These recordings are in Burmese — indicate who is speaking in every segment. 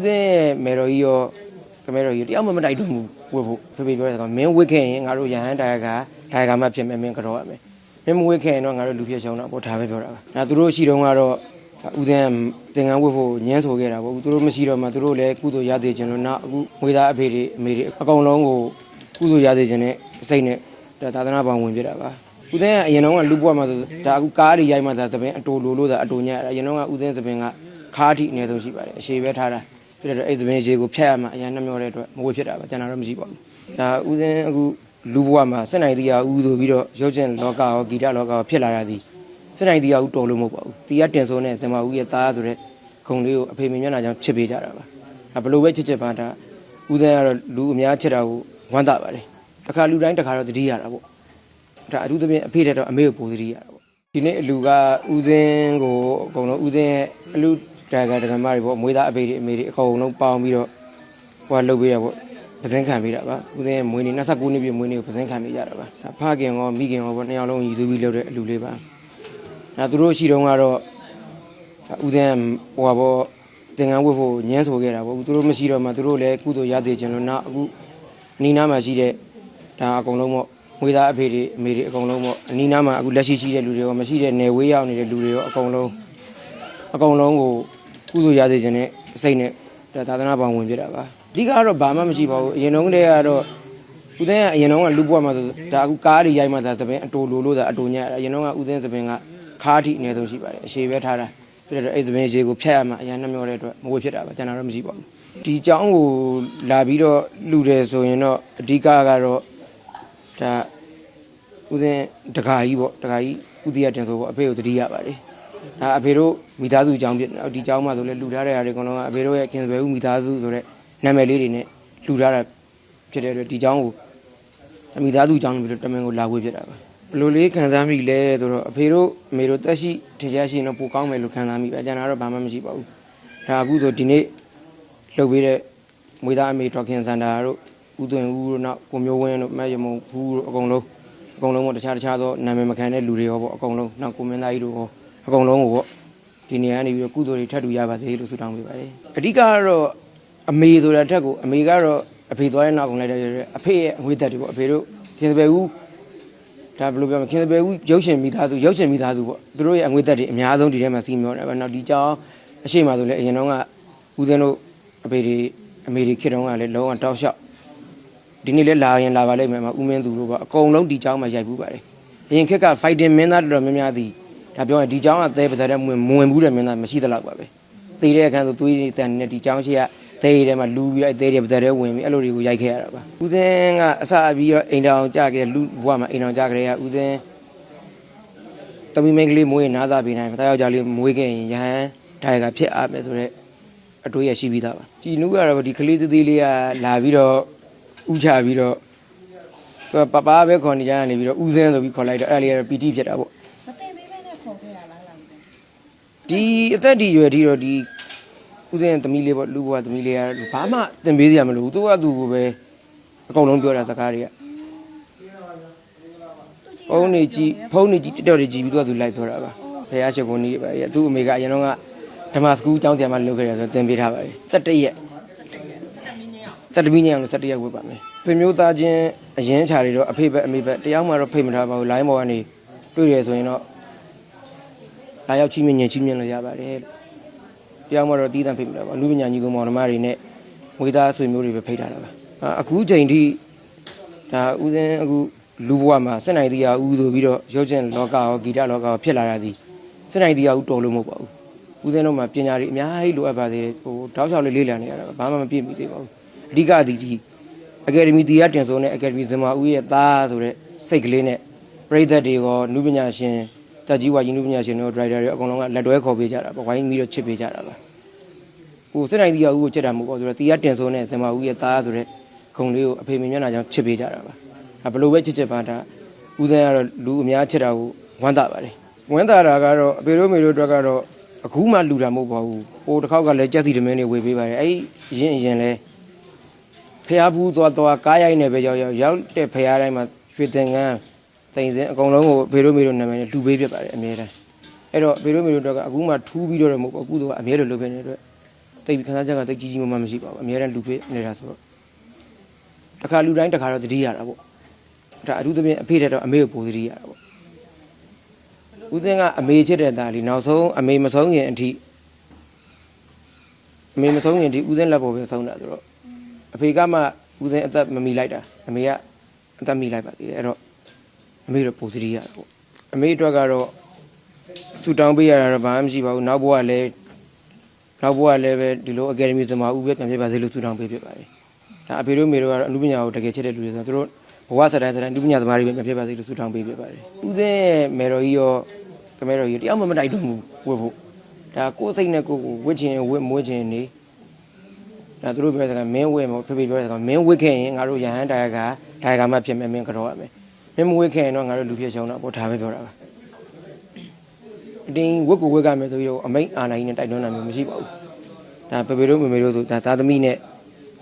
Speaker 1: ဦးစင်းရဲ့မေတော်ကြီးရောကမဲတော်ကြီးတယောက်မှမတိုက်တော့ဘူးဝတ်ဖို့ဖေဖေပြောတဲ့ကောင်မင်းဝတ်ခဲ့ရင်ငါတို့ရဟန်းတရားကတရားကမှဖြစ်မယ်မင်းကတော့ရမယ်မင်းမဝတ်ခဲ့ရင်တော့ငါတို့လူဖြစ်ရှုံးတော့ပေါ့ဒါပဲပြောတာပါဒါသူတို့ရှိတုန်းကတော့ဦးစင်းကသင်္ကန်းဝတ်ဖို့ညှင်းဆိုခဲ့တာပေါ့သူတို့မရှိတော့မှသူတို့လည်းကုသိုလ်ရသေးခြင်းလို့နောက်အခုငွေသားအဖေတွေအမေတွေအကုန်လုံးကိုကုသိုလ်ရသေးခြင်းနဲ့စိတ်နဲ့ဒါသာသနာပေါင်းဝင်ပြတာပါဦးစင်းကအရင်တော့ကလူ့ဘဝမှာဆိုဒါအခုကားတွေရိုက်မှသာသပင်အတူလိုလို့သာအတူညက်အရင်တော့ကဦးစင်းသပင်ကခါးထိအနည်းဆုံးရှိပါတယ်အရှိပဲထားတာ ဖြစ်တဲ့အတွက်အဲ့သပင်းရေကိုဖြတ်ရမှအရင်နှမျောတဲ့အတွက်မဝေဖြစ်တာပါကျန်တာတော့မရှိပါဘူးဒါဥစဉ်အခုလူဘဝမှာစက်နိုင်တရားဥဆိုပြီးတော့ရုပ်ရှင်လောကရောဂီတလောကရောဖြစ်လာရသည်စက်နိုင်တရားဥတော်လို့မဟုတ်ပါဘူးတီးရတင်ဆိုးနဲ့ဇင်မာဦးရဲ့သားဆိုတဲ့ဂုံလေးကိုအဖေမမျက်နှာကြောင့်ချစ်ပေးကြတာပါဒါဘလို့ပဲချစ်ချစ်ပါဒါဥစဉ်ကတော့လူအများချစ်တာကိုဝမ်းသာပါတယ်တစ်ခါလူတိုင်းတစ်ခါတော့တတိရတာပေါ့ဒါအထူးသဖြင့်အဖေတဲ့တော့အမေကိုပိုတတိရတာပေါ့ဒီနေ့အလူကဥစဉ်ကိုအကုန်လုံးဥစဉ်ရဲ့အလူ ဒါကဒကမတွေပေါ့မွေးသားအဖေတွေအမေတွေအကုန်လုံးပေါင်းပြီးတော့ဟိုကလှုပ်ပေးတာပေါ့ပဇင်းခံပေးတာပါဥစဉ်ရဲ့မွေးနေ29နှစ်ပြည့်မွေးနေကိုပဇင်းခံပေးကြတာပါဒါဖခင်ရောမိခင်ရောပေါ့နှစ်ယောက်လုံးရည်သူပြီးလှုပ်တဲ့အလူလေးပါဒါသူတို့ရှိတုန်းကတော့ဒါဥစဉ်ဟိုကပေါ့သင်္ကန်းဝတ်ဖို့ညှင်းဆိုခဲ့တာပေါ့သူတို့မရှိတော့မှသူတို့လည်းကုသိုလ်ရသေးခြင်းလို့နောက်အခုအနီးနားမှာရှိတဲ့ဒါအကုန်လုံးပေါ့မွေးသားအဖေတွေအမေတွေအကုန်လုံးပေါ့အနီးနားမှာအခုလက်ရှိရှိတဲ့လူတွေရောမရှိတဲ့နယ်ဝေးရောက်နေတဲ့လူတွေရောအကုန်လုံးအကုန်လုံးကို ကုသိုလ်ရစေခြင်းနဲ့စိတ်နဲ့ဒါသာသနာ့ဘောင်ဝင်ပြတာပါအဓိကကတော့ဘာမှမရှိပါဘူးအရင်တုန်းကတည်းကတော့ဦးသိန်းကအရင်တုန်းကလူပွားမှာဆိုဒါအခုကားတွေရိုက်မှသာသပင်အတူလိုလို့သာအတူညအရင်တုန်းကဦးသိန်းသပင်ကခါးထိအနည်းဆုံးရှိပါတယ်အရှိပဲထားတာပြည့်တော့အဲ့သပင်ရေကိုဖျက်ရမှအရင်နှမျောတဲ့အတွက်မဝေဖြစ်တာပါကျွန်တော်တော့မရှိပါဘူးဒီကြောင်းကိုလာပြီးတော့လူတယ်ဆိုရင်တော့အဓိကကတော့ဒါဦးသိန်းတကာကြီးပေါ့တကာကြီးဦးသိရတင်ဆိုပေါ့အဖေကိုတတိရပါတယ် ဒါအဖေတို့မိသားစုအကြောင်းဖြစ်ဒီအကြောင်းမှဆိုလဲလှူထားတဲ့ဟာတွေအကုန်လုံးကအဖေတို့ရဲ့ခင်စပယ်ဦးမိသားစုဆိုတဲ့နာမည်လေးတွေနဲ့လှူထားတာဖြစ်တဲ့အတွက်ဒီအကြောင်းကိုမိသားစုအကြောင်းပြီးတော့တမန်ကိုလာဝေးဖြစ်တာပါဘယ်လိုလေးခံစားမိလဲဆိုတော့အဖေတို့အမေတို့တက်ရှိထင်ရှားရှိရင်တော့ပိုကောင်းမယ်လို့ခံစားမိပဲအကျန်တာတော့ဘာမှမရှိပါဘူးဒါအခုဆိုဒီနေ့လှုပ်ပေးတဲ့မွေသားအမေတော်ခင်စန္ဒာတို့ဦးသွင်ဦးတို့နောက်ကိုမျိုးဝင်းတို့မတ်ရမုံဘူးတို့အကုန်လုံးအကုန်လုံးပေါ့တခြားတခြားသောနာမည်မခံတဲ့လူတွေရောပေါ့အကုန်လုံးနောက်ကိုမင်းသားကြီးတို့ရော အကုန်လုံးကိုပေါ့ဒီနေရာကနေပြီးတော့ကုသိုလ်တွေထပ်တူရပါသေးလို့ဆုတောင်းပေးပါတယ်အဓိကကတော့အမေဆိုတာထက်ကိုအမေကတော့အဖေသွားတဲ့နောက်ကုန်လိုက်တဲ့အဖေရဲ့အငွေသက်တွေပေါ့အဖေတို့ခင်စပယ်ဦးဒါဘယ်လိုပြောမလဲခင်စပယ်ဦးရုပ်ရှင်မိသားစုရုပ်ရှင်မိသားစုပေါ့သူတို့ရဲ့အငွေသက်တွေအများဆုံးဒီထဲမှာစီးမျောတယ်ဗျနောက်ဒီကြောင်အရှိမဆိုလဲအရင်တော့ကဦးဇင်းတို့အဖေတွေအမေတွေခေတ်တုန်းကလည်းလုံးဝတောက်လျှောက်ဒီနေ့လဲလာရင်လာပါလိမ့်မယ်မှာဦးမင်းသူတို့ပေါ့အကုန်လုံးဒီကြောင်မှာရိုက်ဘူးပါတယ်အရင်ခေတ်က fighting မင်းသားတော်တော်များများသည် ဒါပြောရင်ဒီเจ้าကသဲပသက်တဲ့မဝင်မဝင်ဘူးတဲ့မင်းသားမရှိသလောက်ပါပဲသေတဲ့အခန်းဆိုသွေးတွေတန်နေဒီเจ้าရှိကသဲထဲမှာလူပြီးတော့သဲတွေပသက်တဲ့ဝင်ပြီးအဲ့လိုတွေကိုရိုက်ခဲ့ရတာပါဦးသင်းကအစပြီးတော့အိမ်တောင်ကြခဲ့လူဘွားမှာအိမ်တောင်ကြခဲ့ရဦးသင်းတမီမင်းကလေးမွေးနားသားပေးနိုင်တာယောက်ျားလေးမွေးခဲ့ရင်ရဟန်းဒါကဖြစ်အားမယ်ဆိုတော့အတွေးရရှိပြီးသားပါကြည်နုကတော့ဒီကလေးသေးသေးလေးကလာပြီးတော့ဥချပြီးတော့သူကပပပဲခေါ်နေကြရနေပြီးတော့ဦးစင်းဆိုပြီးခေါ်လိုက်တော့အဲ့လေးကတော့ပီတိဖြစ်တာပေါ့
Speaker 2: မသိပေးမဲနဲ့ခေါ်ခဲ့ရလားလား
Speaker 1: ဒီအသက်ဒီရွယ်ဒီတော့ဒီဥစဉ်သမီးလေးပေါ့လူဘွားသမီးလေးကဘာမှသင်ပေးစရာမလိုဘူးသူကသူကိုပဲအကုန်လုံးပြောတာစကားတွေကဖုန်းနေကြည့်ဖုန်းနေကြည့်တက်တော်တွေကြည့်ပြီးသူကသူလိုက်ပြောတာပါဖះချက်ဘုန်းကြီးတွေပါရဲ့သူ့အမေကအရင်တော့ကဓမ္မစကူးကျောင်းဆရာမလုပ်ခဲ့တယ်ဆိုတော့သင်ပေးထားပါတယ်17ရက်17မီးညအောင်17ရက်ဝတ်ပါမယ်ပြင်မျိုးသားချင်းအရင်ခြာတွေတော့အဖေဘက်အမေဘက်တယောက်မှတော့ဖိတ်မထားပါဘူးလိုင်းပေါ်ကနေတွေ့ရဆိုရင်တော့ လာရောက်ချင်းမြင့်ညင်ချင်းမြင့်လို့ရပါတယ်လို့တရားမတော့တီးတန့်ဖိတ်ပြတာပါလူပညာညီကောင်မောင်နှမတွေနဲ့ငွေသားဆွေမျိုးတွေပဲဖိတ်ထားတာပါအာအခုချိန်ထိဒါဥစဉ်အခုလူဘဝမှာစက်နိုင်တရားဥဆိုပြီးတော့ရုပ်ရှင်လောကရောဂီတလောကရောဖြစ်လာတာဒီစက်နိုင်တရားဥတော်လို့မဟုတ်ပါဘူးဥစဉ်တော့မှာပညာတွေအများကြီးလိုအပ်ပါသေးတယ်ဟိုတောက်လျှောက်လေးလေးလံနေရတာပါဘာမှမပြည့်မီသေးပါဘူးအဓိကဒီဒီအကယ်ဒမီတရားတင်ဆိုနဲ့အကယ်ဒမီဇမာဦးရဲ့သားဆိုတဲ့စိတ်ကလေးနဲ့ပရိသတ်တွေရောနုပညာရှင် တက်ကြီးဝါကြီးနုပညာရှင်တို့ဒရိုက်တာတွေအကုန်လုံးကလက်တွဲခေါ်ပေးကြတာပေါ့ဝိုင်းပြီးတော့ချစ်ပေးကြတာပါဟိုစစ်နိုင်တီးရဦးကိုချစ်တာမဟုတ်ဘူးဆိုတော့တီးရတင်ဆိုးနဲ့ဇင်မာဦးရဲ့သားဆိုတဲ့ဂုံလေးကိုအဖေမမျက်နှာကြောင့်ချစ်ပေးကြတာပါအဲဘလို့ပဲချစ်ချစ်ပါဒါဦးစန်းကတော့လူအများချစ်တာကိုဝမ်းသာပါတယ်ဝမ်းသာတာကတော့အဖေတို့မေတို့အတွက်ကတော့အခုမှလူတာမဟုတ်ပါဘူးဟိုတစ်ခေါက်ကလည်းကြက်စီတမင်းတွေဝေပေးပါတယ်အဲ့ရင်ရင်လဲဖះဘူးသွားသွားကားရိုက်နေပဲရောက်ရောက်ရောက်တဲ့ဖះတိုင်းမှာရွှေသင်္ကန်း စိန်စင်အကုန်လုံးကိုဖေတို့မေတို့နာမည်နဲ့လှူပေးပြပါတယ်အမြဲတမ်းအဲ့တော့ဖေတို့မေတို့တော့ကအခုမှထူးပြီးတော့မဟုတ်ဘူးအခုတော့အမြဲတမ်းလုပ်ပေးနေတဲ့အတွက်တိတ်ခံစားချက်ကတိတ်ကြီးကြီးမားမားမရှိပါဘူးအများနဲ့လူဖြစ်နေတာဆိုတော့တစ်ခါလူတိုင်းတစ်ခါတော့သတိရတာပေါ့ဒါအထူးသဖြင့်အဖေတဲ့တော့အမေကိုပိုသတိရတာပေါ့ဦးစင်းကအမေချစ်တဲ့သားလေးနောက်ဆုံးအမေမဆုံးခင်အထိအမေမဆုံးခင်အထိဦးစင်းလက်ပေါ်ပဲဆုံးတာဆိုတော့အဖေကမှဦးစင်းအသက်မမီလိုက်တာအမေကအသက်မီလိုက်ပါသေးတယ်အဲ့တော့ အမေတော့ပိုသတိရတာပေါ့အမေအတွက်ကတော့ဆူတောင်းပေးရတာတော့ဘာမှမရှိပါဘူးနောက်ဘဝလည်းနောက်ဘဝလည်းပဲဒီလိုအကယ်ဒမီစမာဦးပဲပြန်ပြပါစေလို့ဆုတောင်းပေးဖြစ်ပါတယ်။ဒါအဖေတို့မေတို့ကတော့အမှုပညာကိုတကယ်ချစ်တဲ့လူတွေဆိုတော့သူတို့ဘဝစတိုင်းစတိုင်းအမှုပညာသမားတွေပဲပြန်ပြပါစေလို့ဆုတောင်းပေးဖြစ်ပါတယ်။ဦးစင်းရဲ့မေတော်ကြီးရောကမေတော်ကြီးတယောက်မှမတိုက်တော့ဘူးဝတ်ဖို့။ဒါကိုယ်စိတ်နဲ့ကိုယ်ကိုဝတ်ချင်ဝတ်မွေးချင်နေဒါသူတို့ပြောတဲ့စကားမင်းဝတ်မဖေဖေပြောတဲ့စကားမင်းဝတ်ခဲ့ရင်ငါတို့ရဟန်းတရားကတရားကမှဖြစ်မယ်မင်းကတော့ရမယ်။ မင်းမဝတ်ခဲ့ရင်တော့ငါတို့လူဖြစ်ရှုံးတော့ပေါ်ထားပဲပြောတာပါ။အတင်းဝတ်ကိုဝတ်ကမယ်ဆိုပြီးတော့အမိတ်အာဏာကြီးနဲ့တိုက်တွန်းတာမျိုးမရှိပါဘူး။ဒါပေပေတို့မေမေတို့ဆိုဒါသားသမီးနဲ့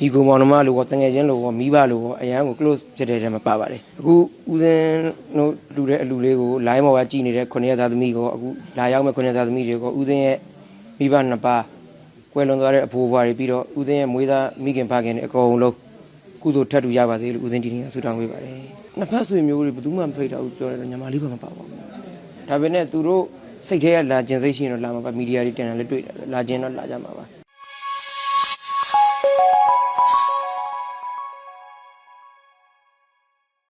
Speaker 1: ဒီကုမောင်နှမလို့ကောတငယ်ချင်းလို့ကောမိဘလို့ကောအရန်ကို close ဖြစ်တဲ့တဲမှာပါပါတယ်အခုဦးစင်းတို့လူတဲ့အလူလေးကို line ပေါ်ကကြည်နေတဲ့ခုနှစ်သားသမီးကောအခုလာရောက်မဲ့ခုနှစ်သားသမီးတွေကောဦးစင်းရဲ့မိဘနှစ်ပါးကွယ်လွန်သွားတဲ့အဖိုးဘွားတွေပြီးတော့ဦးစင်းရဲ့မွေးသားမိခင်ဖခင်တွေအကုန်လုံး ကုသိုလ်ထပ်တူရပါသေးလို့ဦးစင်းဒီနေ့ဆုတောင်းပေးပါတယ်နှစ်ဖက်ဆွေမျိုးတွေဘယ်သူမှမဖိတ်တာဘူးပြောတယ်ညီမလေးဘာမပါပါဘူးဒါပေမဲ့သူတို့စိတ်ထဲကလာကျင်စိတ်ရှိရင်တော့လာမှာပါမီဒီယာတွေတင်တယ်လည်းတွေ့တယ်လာကျင်တော့လာကြမှာပါ